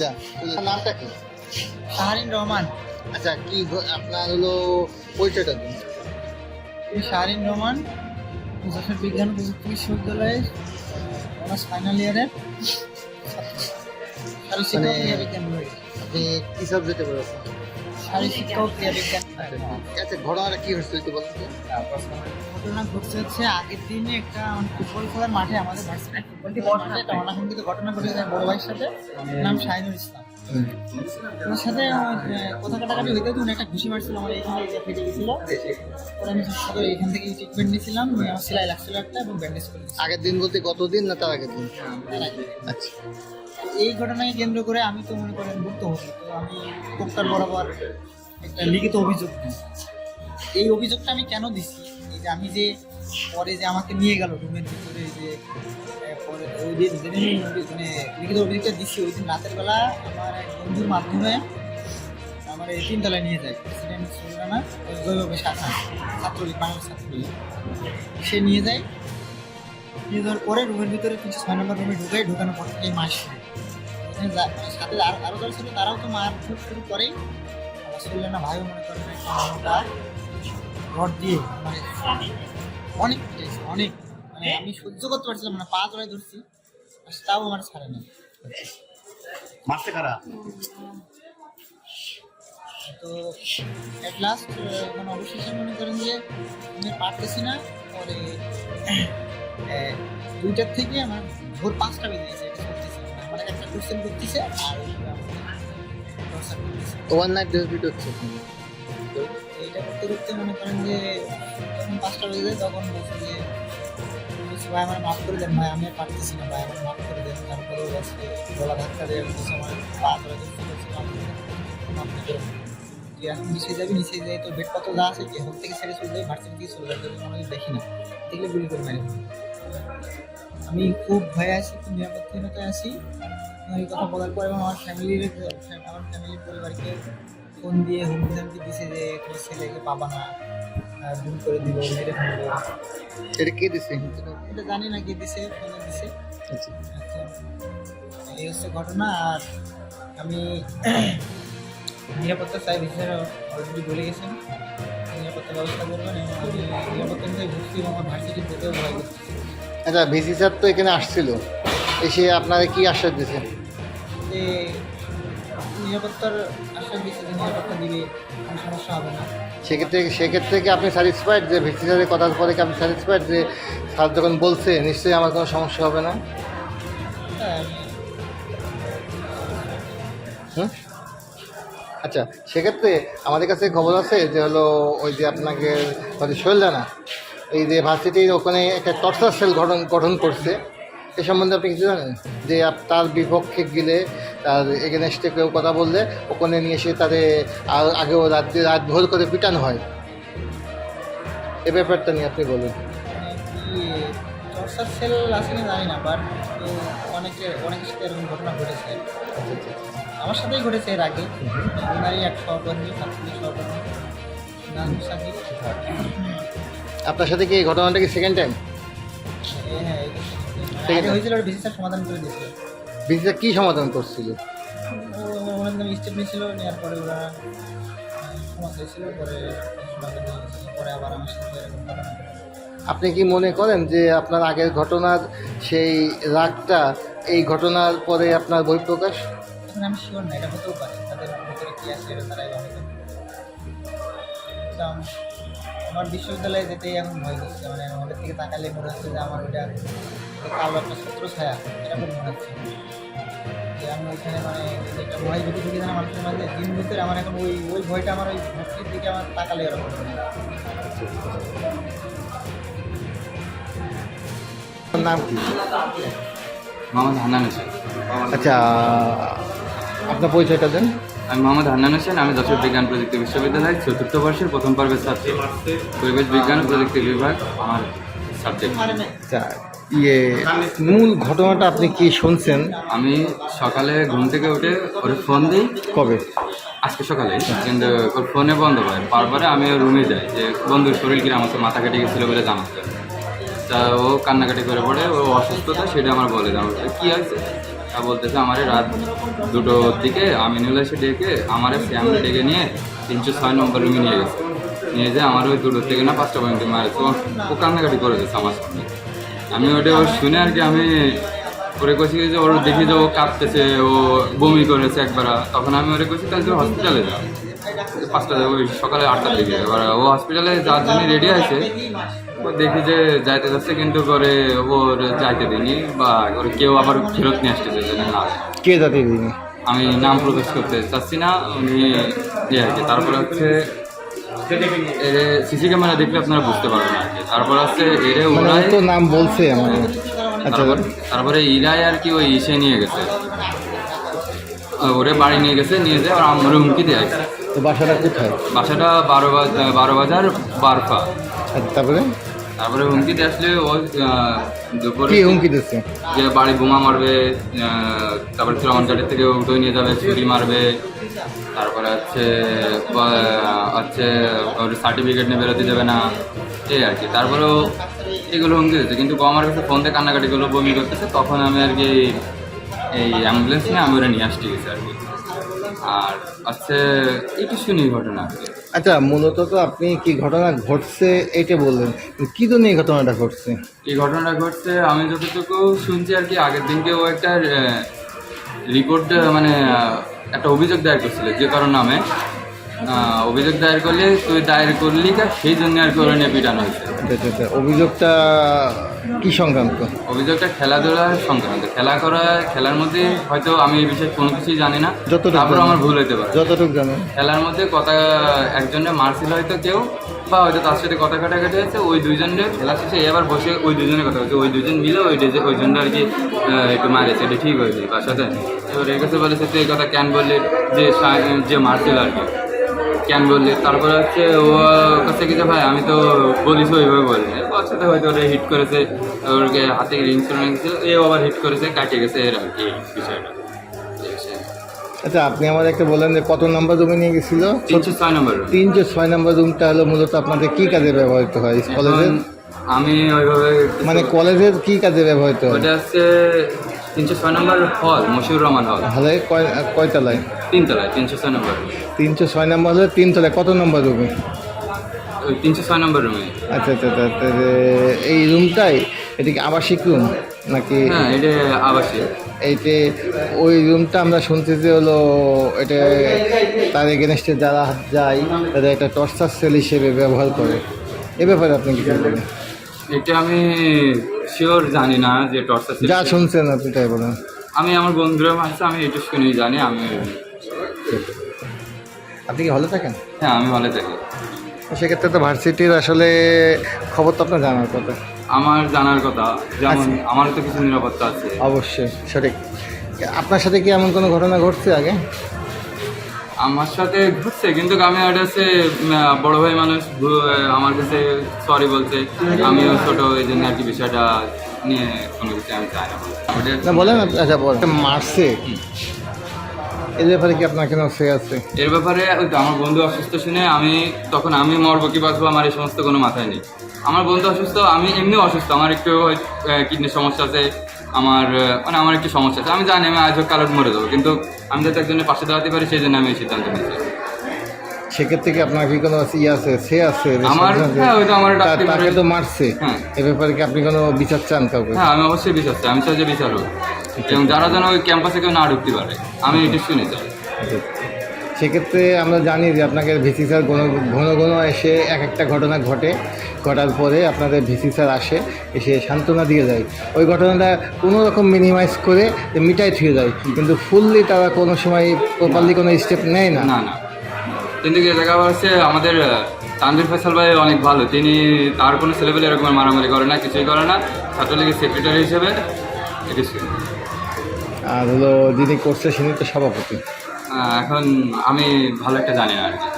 যা নামটা কি? শাহরিন রহমান। আচ্ছা কি আপনার হলো পরিচয়টা দিন। শাহরিন রহমান যশোর বিজ্ঞান প্রযুক্তি বিশ্ববিদ্যালয়ের অনার্স ফাইনাল ইয়ারের আপনি কি সাবজেক্টে পড়েছেন শারীরিক ক্রিয়া বিজ্ঞান। আচ্ছা ঘটনাটা কি হয়েছিল একটু বলুন ঘটনা ঘটছে হচ্ছে আগের দিনে একটা ফুটবল খেলার মাঠে আমাদের ভার্সিটির ফুটবল একটা অনাকাঙ্ক্ষিত ঘটনা ঘটে যায় বড় ভাইয়ের সাথে। নাম ইসলাম। ওর সাথে আমার, আহ, কথা কাটাকাটি হইতে হইতে উনি একটা ঘুষি মারছিল আমার এইখানে ফেটে গেছিল পরে আমি সাথে এখান থেকে ট্রিটমেন্ট নিয়েছিলাম সেলাই লাগছিল একটা এবং ব্যান্ডেজ করে আগের দিন বলতে কত দিন না তার আগের দিন? আচ্ছা। এই ঘটনাকে কেন্দ্র করে আমি তো মনে করেন ভুক্তভোগী তো আমি বরাবর একটা লিখিত অভিযোগ এই অভিযোগটা আমি কেন দিছি? এই যে আমি যে পরে যে আমাকে নিয়ে গেল রুমের ভিতরে যে পরে ওই দিন মানে লিখিত অভিযোগটা দিচ্ছি ওই দিন রাতের বেলা আমার এক বন্ধুর মাধ্যমে আমার এই তিনতলায় নিয়ে যায়। প্রেসিডেন্ট সুলতানা জৈব শাখা, ছাত্রলীগ বাংলা ছাত্রলীগ। সে নিয়ে যায়। নিয়ে যাওয়ার পরে রুমের ভিতরে কিছু ছয় নম্বর রুমে ঢুকাই, ঢুকানোর পর থেকে মাস সাথে আর আরও যারা ছিল তারাও তো মার শুরু করেই। শরীরে না ভাইও মনে করেন একটা রড দিয়ে মানে অনেক পিটাইছে, অনেক। মানে আমি সহ্য করতে পারছিলাম না পা জড়াই ধরছি তাও আমার ছাড়ে না। মারতে কারা? তো অ্যাট লাস্ট মানে অবশেষে মনে করেন যে আমি পারতেছি না পরে দুইটার থেকে আমার ভোর পাঁচটা বেজে গেছে করতেছে। মানে আমার একটা কোশ্চেন করতেছে আর ওয়ান নাইট ডিসপিউট হচ্ছে তো এইটা করতে করতে মনে করেন যে যখন পাঁচটা বেজে তখন বলছে যে বলছে, ভাই আমার মাফ করে দেন ভাই আমি পারতেছি না ভাই আমার মাফ করে দেন তারপরে আজকে গলা ধাক্কা দিয়ে বলছে আমার পা ধরে বলছে, মাফ করে। তুই এখন নিচে যাবি নিচে যাই তো বেড কত যা আছে কি হোক থেকে ছেড়ে চলে যাবি ভার্সিটি থেকে চলে যাবে আমি দেখি না দেখলে গুলি করে মেরে। আমি খুব ভয়ে আছি খুব নিরাপত্তাহীনতায় আছি। এই কথা বলার পর এবং আমার ফ্যামিলির আমার ফ্যামিলির পরিবারকে ফোন দিয়ে হুমকি ধামকি দিছে যে তোর ছেলেকে পাবা না গুম করে দিব মেরে ফেলব এটা কে দিছে? এটা জানি না কি দিছে ফোনে দিছে। আচ্ছা। এই হচ্ছে ঘটনা আর আমি নিরাপত্তা চাই বিচারা অলরেডি বলে গেছেন। নিরাপত্তা ব্যবস্থা করবেন এবং আমি নিরাপত্তা নিয়ে ভর্তি এবং আমার ভার্সিটি পেতেও ভয় করতেছি আচ্ছা ভিসি স্যার তো এখানে আসছিল। এসে আপনারা কি আশ্বাস দিয়েছেন যে নিরাপত্তার আশ্বাস দিচ্ছে যে নিরাপত্তা দিবে কোনো সমস্যা হবে না। সেক্ষেত্রে সেক্ষেত্রে কি আপনি স্যাটিসফাইড যে ভিসি স্যারের কথার পরে কি আপনি স্যাটিসফাইড যে স্যার যখন বলছে নিশ্চয়ই আমার কোনো সমস্যা হবে না? হ্যাঁ। হুম? আচ্ছা সেক্ষেত্রে আমাদের কাছে খবর আছে যে হলো ওই যে আপনাকে হয়তো শৈলদানা এই যে ভার্সিটির ওখানে একটা টর্চার সেল গঠন গঠন করছে। এ সম্বন্ধে আপনি কিছু জানেন? যে তার বিপক্ষে গেলে তার এগেনস্টে কেউ কথা বললে ওখানে নিয়ে এসে তাদের আগেও রাত রাত ভোর করে পিটানো হয়। এ ব্যাপারটা নিয়ে আপনি বলুন। টর্চার সেল আছে না জানি না বাট অনেকে অনেকের সাথে এরকম ঘটনা ঘটেছে। আমার সাথেই ঘটেছে এর আগে। ওনারই এক সহকর্মী ছাত্রী সহকর্মী আপনার সাথে কি এই ঘটনাটা কি সেকেন্ড টাইম আছে। হয়েছিল ওটা সমাধান করে দিয়েছিল। বিসিটা কী সমাধান করছিল? ও স্টেপ নিয়েছিল নেওয়ার পরে ওরা আহ, হয়েছিল পরে পরে আবার আমার সাথে এরকম আপনি কি মনে করেন যে আপনার আগের ঘটনার সেই রাগটা এই ঘটনার পরে আপনার বই প্রকাশ আমি শিওর না এটা হতেও পারে তাদের ভিতরে কি আছে এটা তারাই ভালো আম- আমার বিশ্ববিদ্যালয়ে যেতেই এখন ভয় করছে। মানে আমাদের থেকে তাকালে মনে হচ্ছে যে আমার ওইটা কালো একটা শত্রু ছায়া। এরকম মনে হচ্ছে। যে আমি ওইখানে মানে একটা ভয় যদি ঢুকে যায় মানুষের মাঝে দিন ভিতরে আমার এখন ওই ওই ভয়টা আমার ওই ভক্তির দিকে আমার তাকালে এরকম। নাম কি? মোহাম্মদ হান্নান আচ্ছা আপনার পরিচয়টা দেন। আমি মোহাম্মদ হান্নান হোসেন আমি যশোর বিজ্ঞান প্রযুক্তি বিশ্ববিদ্যালয়ের চতুর্থ বর্ষের প্রথম পর্বের ছাত্র। পরিবেশ বিজ্ঞান ও প্রযুক্তি বিভাগ আমার সাবজেক্ট আচ্ছা ইয়ে মূল ঘটনাটা আপনি কি শুনছেন? আমি সকালে ঘুম থেকে উঠে ওর ফোন দিই। কবে? আজকে সকালে কিন্তু ওর ফোনে বন্ধ পায় তারপরে আমি ওর রুমে যাই। যে বন্ধুর শরীর কিনা আমাকে মাথা কেটে গেছিল বলে জানাতে তা ও কান্নাকাটি করে পড়ে ও অসুস্থতা সেটা আমার বলে দাও কী আছে তা বলতেছে, আমার রাত দুটোর দিকে আমিনুল এসে ডেকে আমার ফ্যামিলি ডেকে নিয়ে তিনশো ছয় নম্বর রুমে নিয়ে গেছে। নিয়ে যে আমার ওই দুটোর থেকে না পাঁচটা পর্যন্ত মারে তো ও কান্নাকাটি করে দিয়েছে আমার সঙ্গে আমি ওটা শুনে আর কি আমি ওরে কছি যে ওর দেখি যে ও কাঁদতেছে, ও বমি করেছে একবার। তখন আমি ওরে কছি তাহলে হসপিটালে যাও পাঁচটা ওই সকালে আটটার দিকে। এবার ও হসপিটালে যাওয়ার জন্য রেডি আছে। ও দেখি যে যাইতে যাচ্ছে কিন্তু করে ওর যাইতে দিইনি বা ওর কেউ আবার ফেরত নিয়ে আসতে যে না। কে জাতির দিনে আমি নাম প্রকাশ করতে চাচ্ছি না উনি ইয়ে আর কি। তারপর হচ্ছে সিসি ক্যামেরা দেখলে আপনারা বুঝতে পারবেন আর কি। তারপর হচ্ছে এরে মানে ওরাই তো নাম বলছে আমার। আচ্ছা। তারপর ইরাই আর কি ওই ইসে নিয়ে গেছে। ওরে বাড়ি নিয়ে গেছে নিয়ে যায় আর আমার হুমকি দিয়ে তো বাসাটা কোথায়? বাসাটা বারো বাজার বারো বাজার বারফা। তারপরে? তারপরে হুমকি দিয়ে আসলে ও দুপুরে হুমকি দিচ্ছে? যে বাড়ি বোমা মারবে তারপরে চুরামান গাড়ি থেকে উঠে নিয়ে যাবে ছুরি মারবে তারপরে হচ্ছে হচ্ছে ওর সার্টিফিকেট নিয়ে বেরোতে দেবে না এই আর কি। তারপরেও এগুলো হুমকি দিচ্ছে। কিন্তু আমার কাছে ফোন থেকে কান্নাকাটি গুলো বমি করতেছে তখন আমি আর কি এই অ্যাম্বুলেন্স নিয়ে আমি ওরা নিয়ে আসতে গেছি আর কি। আর হচ্ছে একটু শুনি ঘটনা আচ্ছা মূলত তো আপনি কি ঘটনা ঘটছে এটা বললেন। কী জন্য এই ঘটনাটা ঘটছে? এই ঘটনাটা ঘটছে আমি যতটুকু শুনছি আর কি আগের দিনকে ও একটা রিপোর্ট মানে একটা অভিযোগ দায়ের করছিল যে কারণ নামে। অভিযোগ দায়ের করলে তুই দায়ের করলি কা? সেই জন্য আর কি ওরা নিয়ে পিটানো হয়েছে। আচ্ছা, আচ্ছা, আচ্ছা। অভিযোগটা কি সংক্রান্ত? অভিযোগটা খেলাধুলার সংক্রান্ত। খেলা করা খেলার মধ্যে হয়তো আমি এই বিষয়ে কোনো কিছুই জানি না। যতটুকু তারপর আমার ভুল হতে পারে। যতটুকু জানেন খেলার মধ্যে কথা একজনে মারছিল হয়তো কেউ বা হয়তো তার সাথে কথা কাটাকাটি হয়েছে ওই দুইজনের খেলা শেষে এবার বসে ওই দুজনের কথা হচ্ছে ওই দুজন মিলে ওই ওই জন্য আর কি একটু মারেছে। এটা ঠিক হয়েছে। তার সাথে এবার এর কাছে বলেছে তুই এই কথা কেন বললি? যে যে মারছিল আর কি। কেন বললি? তারপরে হচ্ছে ও কাছে কি যে ভাই আমি তো বলিস ওইভাবে বলিনি ওর সাথে হয়তো ওরা হিট করেছে ওরকে হাতে রিং করে গেছে এ আবার হিট করেছে কাটে গেছে এর আর কি বিষয়টা। আচ্ছা আপনি আমার একটা বললেন যে কত নম্বর রুমে নিয়ে গেছিল? তিনশো ছয় নম্বর তিনশো ছয় নম্বর রুমটা হলো মূলত আপনাদের কি কাজে ব্যবহৃত হয়? কলেজের আমি ওইভাবে মানে কলেজের কি কাজে ব্যবহৃত হয়? ওটা হচ্ছে তিনশো ছয় নম্বর হল মশিউর রহমান হল। হলে কয় কয়তলায় তিনতলায় তিনশো ছয় নম্বর তিনশো ছয় নম্বর হলে তিনতলায় কত নম্বর রুমে? ওই তিনশো ছয় নম্বর রুমে। আচ্ছা আচ্ছা আচ্ছা আচ্ছা, এই রুমটাই এটি কি আবাসিক রুম নাকি? হ্যাঁ এটা আবাসিক। এইতে ওই রুমটা আমরা শুনছি যে হলো এটা তার এগেনস্টে যারা যায় তাদের একটা টর্চার সেল হিসেবে ব্যবহার করে। এ ব্যাপারে আপনি কি বলেন এটা আমি শিওর জানি না যে টর্চার যা শুনছেন আপনি তাই বলেন। আমি আমার বন্ধুরা মাঝে আমি এটা শুনেই জানি আমি আপনি কি হলে থাকেন? হ্যাঁ আমি হলে থাকি। সেক্ষেত্রে তো ভার্সিটির আসলে খবর তো আপনার জানার কথা। আমার জানার কথা যেমন আমার তো কিছু নিরাপত্তা আছে। অবশ্যই সঠিক। আপনার সাথে কি এমন কোনো ঘটনা ঘটছে আগে? আমার সাথে ঘুরছে কিন্তু আমি ওটা হচ্ছে বড় ভাই মানুষ আমার কাছে সরি বলছে। আমিও ছোট এই জন্য আর কি বিষয়টা নিয়ে কোনো কিছু আমি চাই না। বলেন আচ্ছা বলেন। মারছে। এর ব্যাপারে কি আপনার কোনো সে আছে? এর ব্যাপারে আমার বন্ধু অসুস্থ শুনে আমি তখন আমি মরবো কি বাঁচবো আমার এই সমস্ত কোনো মাথায় নেই। আমার বন্ধু অসুস্থ আমি এমনি অসুস্থ আমার একটু কিডনির সমস্যা আছে আমার মানে আমার একটু সমস্যা আছে। আমি জানি আমি আজ হোক কাল মরে যাব কিন্তু আমি যাতে একজনের পাশে দাঁড়াতে পারি সেই জন্য আমি এই সিদ্ধান্ত নিয়েছি। সেক্ষেত্রে কি আপনার কি কোনো ই আছে? সে আছে আমার- হ্যাঁ, ওই তো আমার তাকে তো মারছে। হ্যাঁ। এ ব্যাপারে কি আপনি কোনো বিচার চান কাউকে? হ্যাঁ আমি অবশ্যই বিচার চাই। আমি চাই যে বিচার হোক। এবং যারা যেন ওই ক্যাম্পাসে কেউ না ঢুকতে পারে আমি এটা শুনে চাই। সেক্ষেত্রে আমরা জানি যে আপনাকে ভিসি স্যার ঘন ঘন ঘন এসে এক একটা ঘটনা ঘটে। ঘটার পরে আপনাদের ভিসি স্যার আসে এসে সান্ত্বনা দিয়ে যায় ওই ঘটনাটা কোনো রকম মিনিমাইজ করে মিটাই থুয়ে যায়। কিন্তু ফুললি তারা কোনো সময় প্রপারলি কোনো স্টেপ নেয় না। না না। কিন্তু দেখা যাচ্ছে আমাদের তানভীর ফেসাল ভাই অনেক ভালো। তিনি তার কোনো ছেলেপেলে এরকম মারামারি করে না কিছুই করে না। ছাত্রলীগের সেক্রেটারি হিসেবে এটি শুনি। আর হলো যিনি করছে তিনি তো সভাপতি। এখন আমি ভালো একটা জানি না আর কি